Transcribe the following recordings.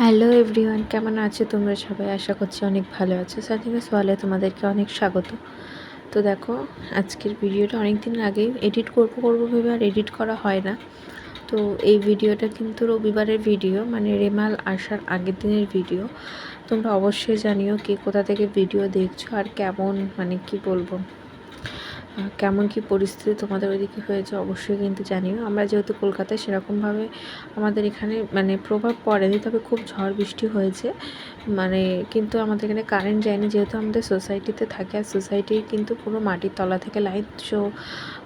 Hello everyone কেমন আছো তোমরা সবাই? আশা করছি অনেক ভালো আছো। সাথে সোয়ালে তোমাদেরকে অনেক স্বাগত। তো দেখো, আজকের ভিডিওটা অনেক দিন আগেই এডিট করব করব ভেবে আর এডিট করা হয় না। তো এই ভিডিওটা কিন্তু রবিবারের ভিডিও মানে রেমাল আসার আগের দিনের ভিডিও। তোমরা অবশ্যই জানিও কে কোথা থেকে ভিডিও দেখছ আর কেমন মানে কি বলব? কেমন কি পরিস্থিতি তোমাদের ওইদিকে হয়েছে অবশ্যই কিন্তু জানিও। আমরা যেহেতু কলকাতায় সেরকমভাবে আমাদের এখানে মানে প্রভাব পড়েনি, তবে খুব ঝড় বৃষ্টি হয়েছে। মানে কিন্তু আমাদের এখানে কারেন্ট যায়নি যেহেতু আমাদের সোসাইটিতে থাকে আর সোসাইটি কিন্তু পুরো মাটির তলা থেকে লাইট সো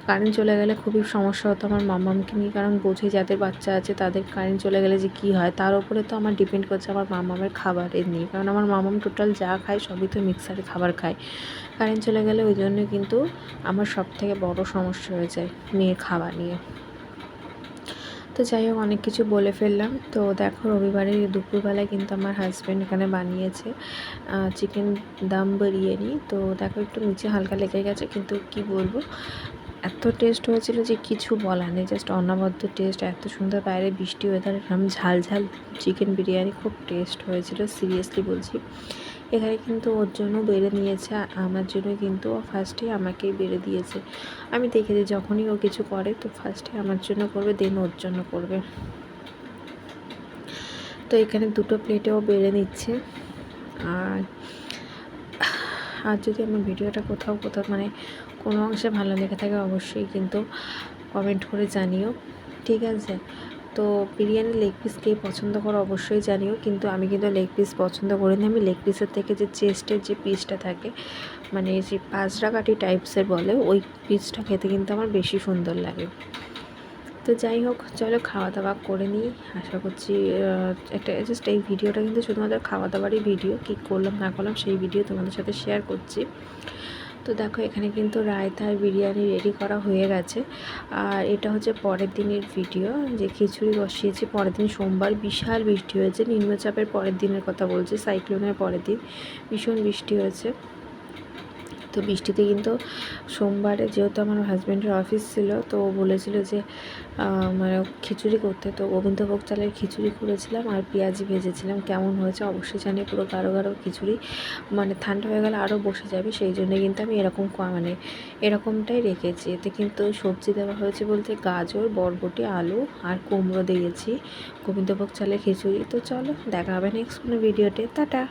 কারেন্ট চলে গেলে খুবই সমস্যা হতো আমার মামামকে নিয়ে। কারণ বোঝে যাদের বাচ্চা আছে তাদের কারেন্ট চলে গেলে যে কী হয়, তার উপরে তো আমার ডিপেন্ড করছে আমার মামামের খাবারের নিয়ে। কারণ আমার মামাম টোটাল যা খায় সবই তো মিক্সারে খাবার খায়। কারেন্ট চলে গেলে ওই জন্য কিন্তু আমার সব থেকে বড় সমস্যা হয়ে যায় মেয়ের খাবার নিয়ে। তো যাই হোক, অনেক কিছু বলে ফেললাম। তো দেখো রবিবারে দুপুরবেলায় কিন্তু আমার হাজব্যান্ড এখানে বানিয়েছে চিকেন দাম বিরিয়ানি তো দেখো, একটু নিচে হালকা লেগে গেছে, কিন্তু কি বলব? এত টেস্ট হয়েছিল যে কিছু বলার নেই জাস্ট অনবদ্য টেস্ট এত সুন্দর বাইরে বৃষ্টি ওয়েদার ঝাল ঝাল চিকেন বিরিয়ানি খুব টেস্ট হয়েছিল সিরিয়াসলি বলছি। এখানে কিন্তু ওর জন্য বেড়ে নিয়েছে আমার জন্য কিন্তু ও ফার্স্টে আমাকেই বেড়ে দিয়েছে। আমি দেখেছি যখনই ও কিছু করে, তো ফার্স্টে আমার জন্য করবে দেন ওর জন্য করবে। তো এখানে দুটো প্লেটেও বেড়ে নিচ্ছে। আর আর যদি আমার ভিডিওটা কোথাও কোথাও মানে কোনো অংশে ভালো লেগে থাকে, অবশ্যই কিন্তু কমেন্ট করে জানিও। ঠিক আছে? তো বিরিয়ানি লেগ পিস কে পছন্দ করো অবশ্যই জানিও, কিন্তু আমি কিন্তু লেগ পিস পছন্দ করি না আমি লেগ পিসের থেকে যে চেস্টের যে পিসটা থাকে মানে যে পাঁচরাকাটি টাইপসের বলে, ওই পিসটা খেতে কিন্তু আমার বেশি সুন্দর লাগে। তো যাই হোক, চলো খাওয়া দাওয়া করে নিই। আশা করছি একটা জাস্ট এই ভিডিওটা কিন্তু শুধুমাত্র খাওয়া দাওয়ারই ভিডিও। কী করলাম, না করলাম, সেই ভিডিও তোমাদের সাথে শেয়ার করছি। তো দেখো, এখানে কিন্তু রায়তার বিরিয়ানি রেডি করা হয়ে গেছে। আর এটা হচ্ছে পরের দিনের ভিডিও যে খিচুড়ি বসিয়েছি পরের দিন সোমবার। বিশাল বৃষ্টি হয়েছে, নিম্নচাপের পরের দিনের কথা বলছি সাইক্লোনের পরের দিন। ভীষণ বৃষ্টি হয়েছে। তো বৃষ্টিতে কিন্তু সোমবারে যেহেতু আমার হাজব্যান্ডের অফিস ছিল, তো ও বলেছিল যে মানে খিচুড়ি করতে। তো গোবিন্দভোগ চালের খিচুড়ি করেছিলাম আর পেঁয়াজি ভেজেছিলাম। কেমন হয়েছে অবশ্যই জানি পুরো গাঢ় গাঢ় খিচুড়ি। মানে ঠান্ডা হয়ে গেলে আরও বসে যাবে, সেই জন্য কিন্তু আমি এরকম মানে এরকমটাই রেখেছি। এতে কিন্তু সবজি দেওয়া হয়েছে বলতে গাজর, বরবটি, আলু আর কুমড়ো দিয়েছি। গোবিন্দভোগ চালের খিচুড়ি। তো চলো, দেখা হবে নেক্সট কোনো ভিডিওতে টাটা!